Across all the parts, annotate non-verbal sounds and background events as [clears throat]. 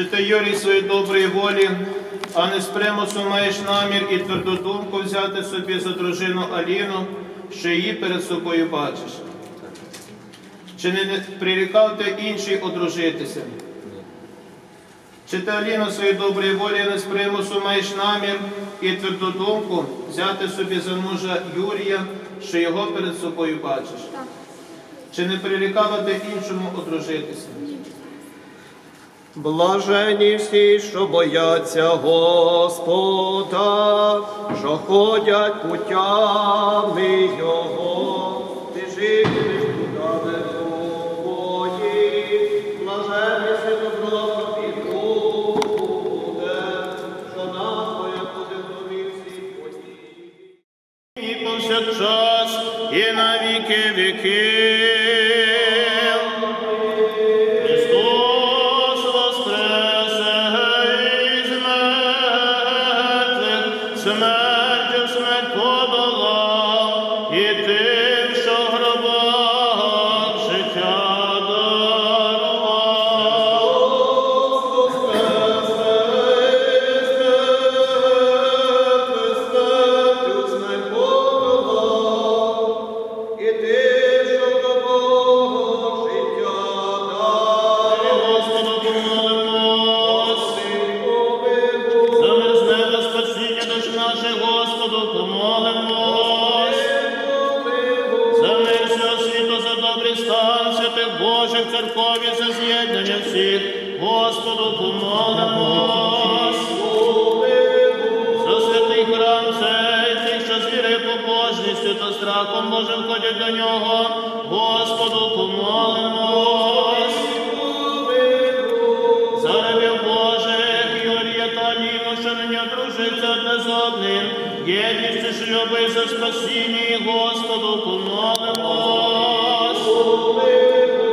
Чи ти, Юрій, своєї доброї волі, а не з примусу маєш намір і тверду думку взяти собі за дружину Аліну, що її перед собою бачиш? Чи не прирікав ти інший одружитися? Чи ти Аліну своєї доброї волі а не з примусу маєш намір і тверду думку взяти собі за мужа Юрія, що його перед собою бачиш? Чи не прирікала ти іншому одружитися? Блажені всі, що бояться Господа, що ходять путями Його, ти житимеш путами твої, блажені всі добро буде, що настоя буде в домі всіх подій. І повсякчас, і на віки. Страхом Божим ходять до нього, Господу помолимось. За рабів Божих, Юрія та Аліну, що нині одружиться одне з одним, єдністю шлюби за спасіння, і Господу помолимось.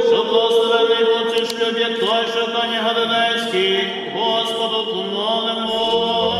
Що благословений був цей шлюб, той, що в Кані Галилейській, Господу помолимось.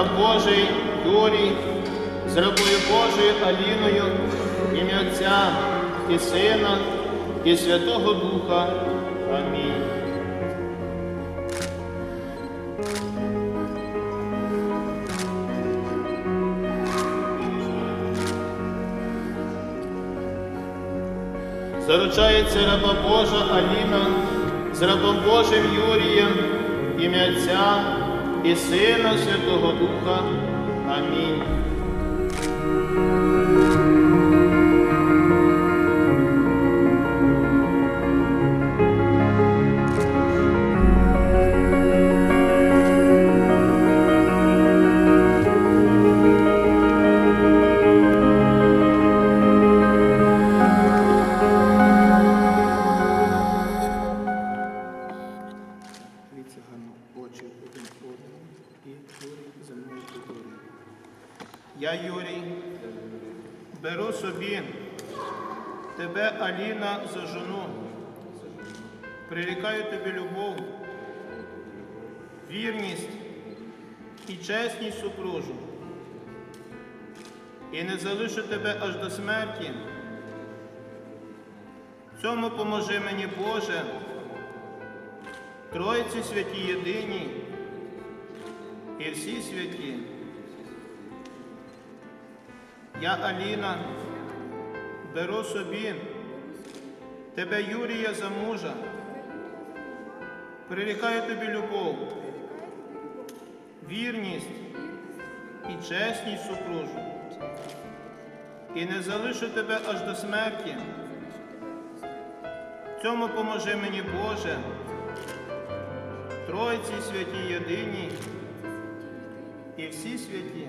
Раб Божий Юрій з рабою Божою Аліною, ім'я Отця і Сина, і Святого Духа. Амінь. Заручається раба Божа Аліна з рабом Божим Юрієм, ім'я Отця і Сина Святого Духа. Амінь. Смерті. Цьому поможи мені, Боже, Тройці святі єдині і всі святі. Я, Аліна, беру собі тебе, Юрія, за мужа, прирікаю тобі любов, вірність і чесність супружу, і не залишу тебе аж до смерті. Цьому поможи мені, Боже, Тройці святі єдині і всі святі.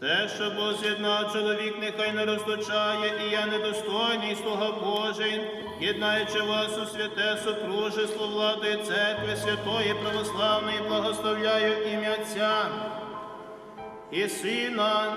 Те, що Бог з'єднав чоловік, нехай не розлучає, і я недостойний слуга Божий, єднаючи вас у святе супружество влади церкви Святої Православної, благословляю ім'я Отця і Сина,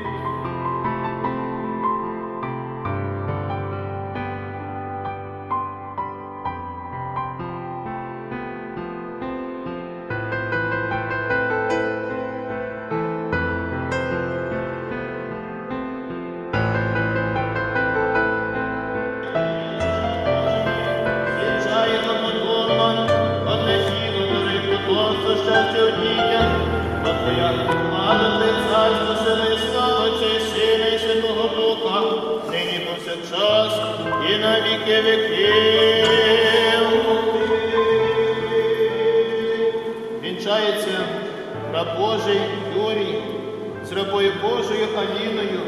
Дітях, бо твоя влада, ти царство, сила і слава, Сина і Святого Духа, нині повсякчас і на віки віків. Вінчається раб Божий Юрій з рабою Божою Аліною,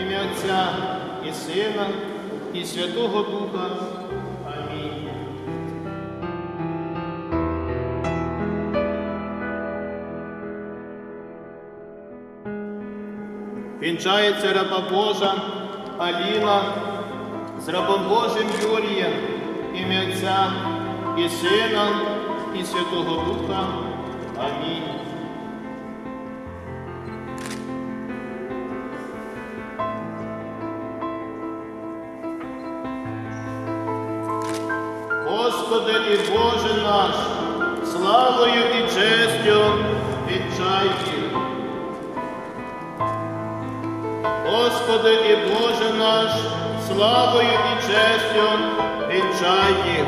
ім'я Отця і Сина, і Святого Духа. Вінчається раба Божа Аліна з рабом Божим Юрієм, ім'я Отця і Сина, і Святого Духа. Амінь. Славою і честю вінчай їх.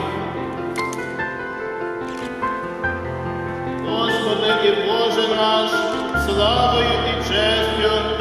Господи і Боже наш, славою і честю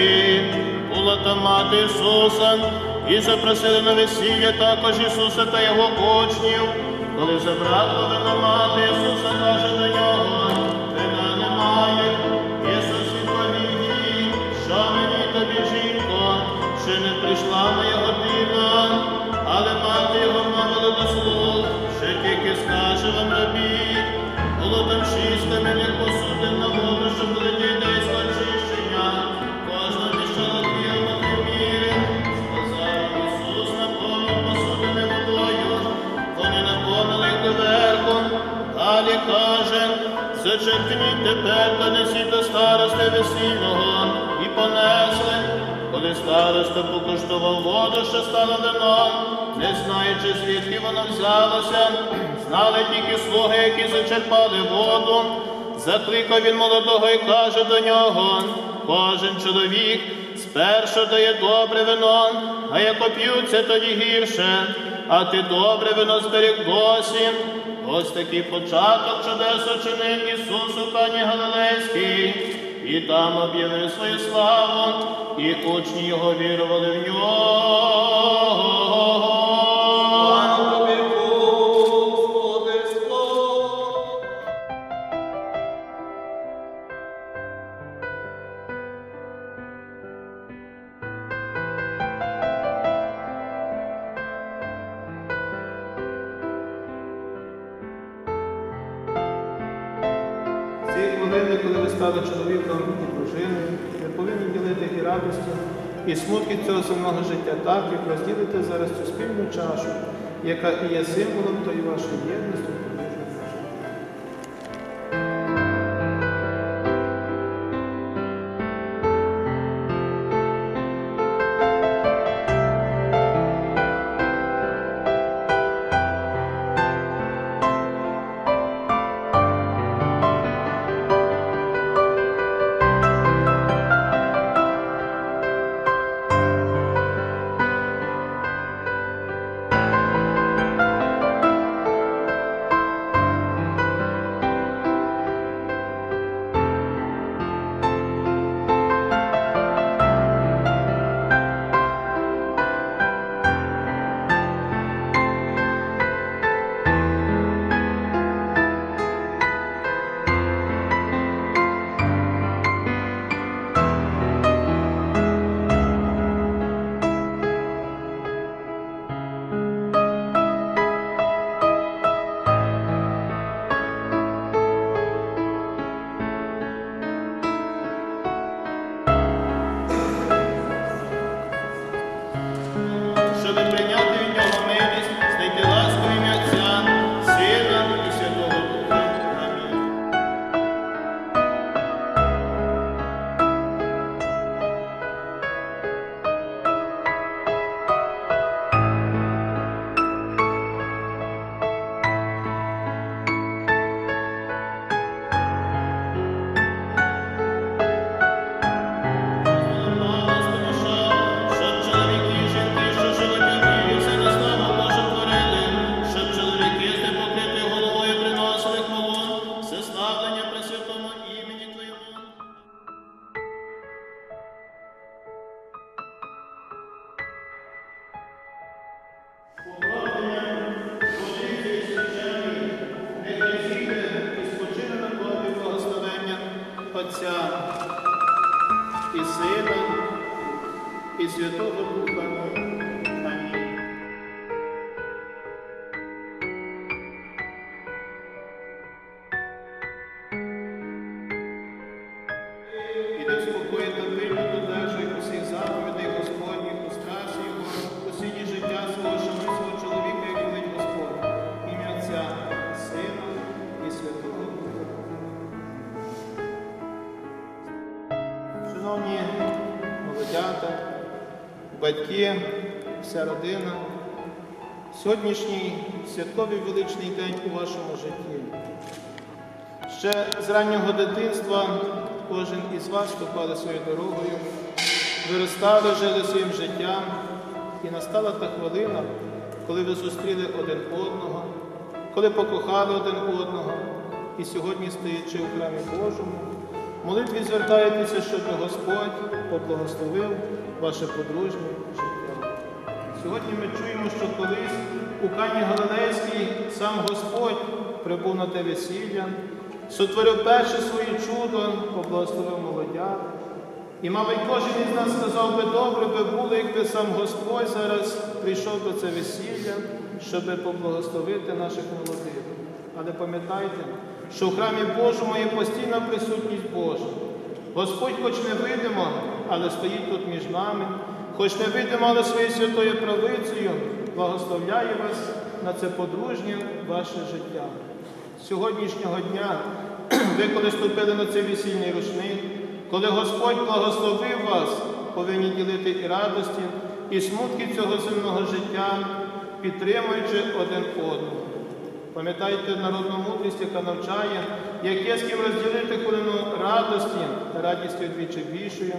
Галилейській, була там мати Ісуса, і запросили на весілля також Ісуса та його учнів. Коли забрала вина мати Ісуса, каже до нього, каже, зачерпніть тепер та несіть до старости весільного. І понесли. Коли староста покуштував воду, що стала вином, не знаючи, звідки воно взялося, знали тільки слуги, які зачерпали воду. Закликав він молодого і каже до нього: кожен чоловік спершу дає добре вино, а як оп'ються, тоді гірше, а ти добре вино зберіг досі. Ось такий початок чудес очинив Ісус у Кані Галилейській, і там об'явив свою славу, і учні його вірували в нього. І смутки цього земного життя так, як розділите зараз цю спільну чашу, яка і є символом тої вашої єдності. І Сина, і Святого Духа. Вся родина, сьогоднішній святковий величний день у вашому житті. Ще з раннього дитинства кожен із вас ступали своєю дорогою, виростали, жили своїм життям, і настала та хвилина, коли ви зустріли один одного, коли покохали один одного, і сьогодні, стоячи у храмі Божому, молитві звертаєтеся, щоб Господь поблагословив ваше подружнє життя. Сьогодні ми чуємо, що колись у Кані Галилейській сам Господь прибув на те весілля, сотворив перше своє чудо, поблагословив молодят, І, мабуть, кожен із нас сказав би, добре би було, якби сам Господь зараз прийшов до це весілля, щоб поблагословити наших молодих. Але пам'ятайте, що в храмі Божому є постійна присутність Божа. Господь, хоч не видимо, але стоїть тут між нами, хоч не видимо, але своєю святою правицею благословляє вас на це подружнє ваше життя. З Сьогоднішнього дня [clears throat] ви, коли ступили на цей весільний рушник, коли Господь благословив вас, повинні ділити і радості, і смутки цього земного життя, підтримуючи один одного. Пам'ятайте народну мудрість, яка навчає, як є з ким розділити хвилину радості, та радість є вдвічі більшою,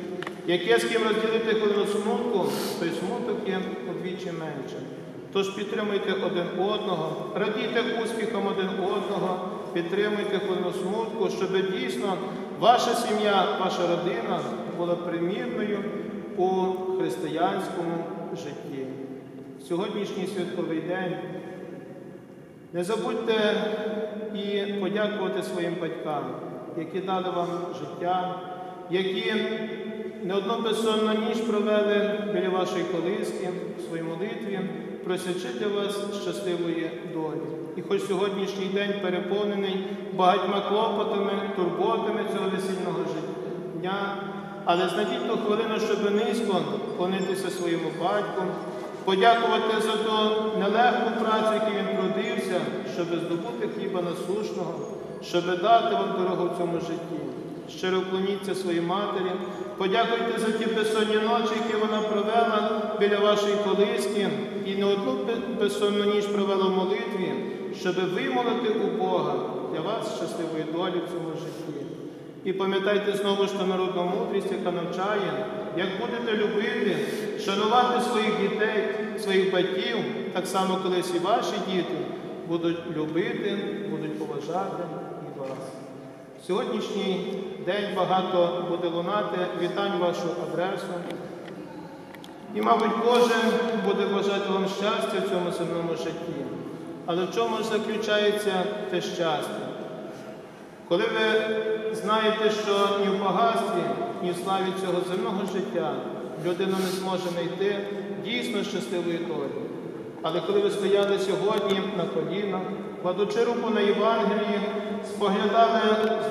як є з ким розділити хвилину смутку, то й смуток є удвічі меншим. Тож підтримуйте один одного, радійте успіхам один одного, підтримуйте хвилину смутку, щоб дійсно ваша сім'я, ваша родина була примірною у християнському житті. Сьогоднішній святковий день не забудьте і подякувати своїм батькам, які дали вам життя, які не одну безсонну ніч провели біля вашої колиски в своїй молитві, просячи для вас щасливої долі. І хоч сьогоднішній день переповнений багатьма клопотами, турботами цього весільного життя, але знайдіть ту хвилину, щоб низько клонитися своєму батьку, подякувати за ту нелегку працю, яку він трудився, щоб здобути хліба насушного, щоб дати вам дорогу в цьому житті. Щиро вклоніться своїй матері, подякуйте за ті безсонні ночі, які вона провела біля вашої колиски, і не одну бе- безсонну ніч провела в молитві, щоб вимолити у Бога для вас щасливої долі в цьому житті. І пам'ятайте знову ж ту народну мудрість, яка навчає, як будете любити, шанувати своїх дітей, своїх батьків, так само колись і ваші діти будуть любити, будуть поважати і вас. Сьогоднішній день багато буде лунати вітань вашу адресу. І, мабуть, кожен буде бажати вам щастя в цьому земному житті. Але в чому ж заключається те щастя? Коли ви знаєте, що ні в багатстві, ні в славі цього земного життя людина не зможе знайти дійсно щасливої долі. Але коли ви стояли сьогодні на колінах, кладучи руку на Євангелії, споглядали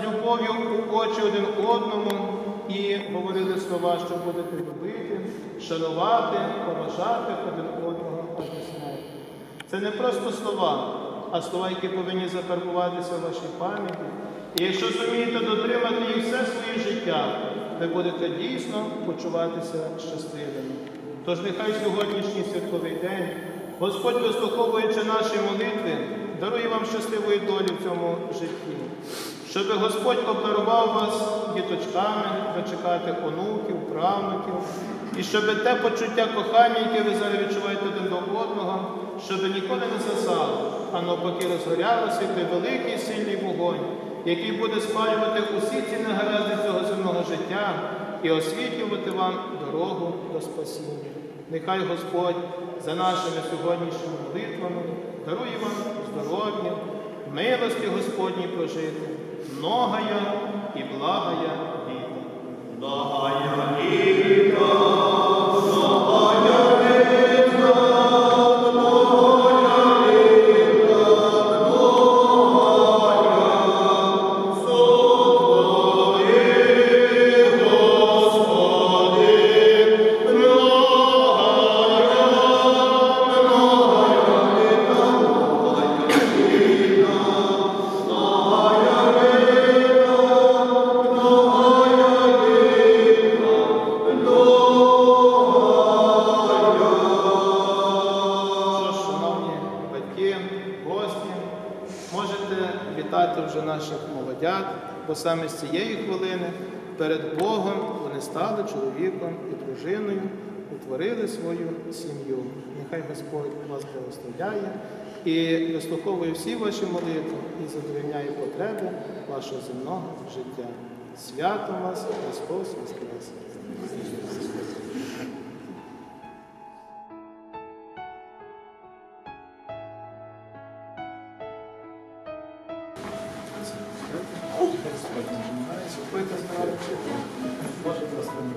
з любов'ю у очі один одному і говорили слова, що будете любити, шанувати, поважати один одного аж до смерті. Це не просто слова, а слова, які повинні закарбуватися в вашій пам'яті. І якщо зумієте дотримати їх все своє життя, ви будете дійсно почуватися щасливими. Тож нехай сьогоднішній святковий день, Господь, вислуховуючи наші молитви, дарує вам щасливої долі в цьому житті, щоб Господь обдарував вас діточками, дочекати онуків, правнуків, і щоб те почуття кохання, яке ви зараз відчуваєте один до одного, щоб ніколи не засало, а навпаки розгорялося той великий сильний вогонь, який буде спалювати усі ці негаразди цього земного життя і освітлювати вам дорогу до спасіння. Нехай Господь за нашими сьогоднішніми молитвами дарує вам здоров'я, милості Господній прожити, многая і благая літа. Що ж, бо саме з цієї хвилини перед Богом вони стали чоловіком і дружиною, утворили свою сім'ю. Нехай Господь вас благословляє і вислуховує всі ваші молитви і задовільняє потреби вашого земного життя. Свято вас, Христос Воскрес! Спити стараючи, може просто не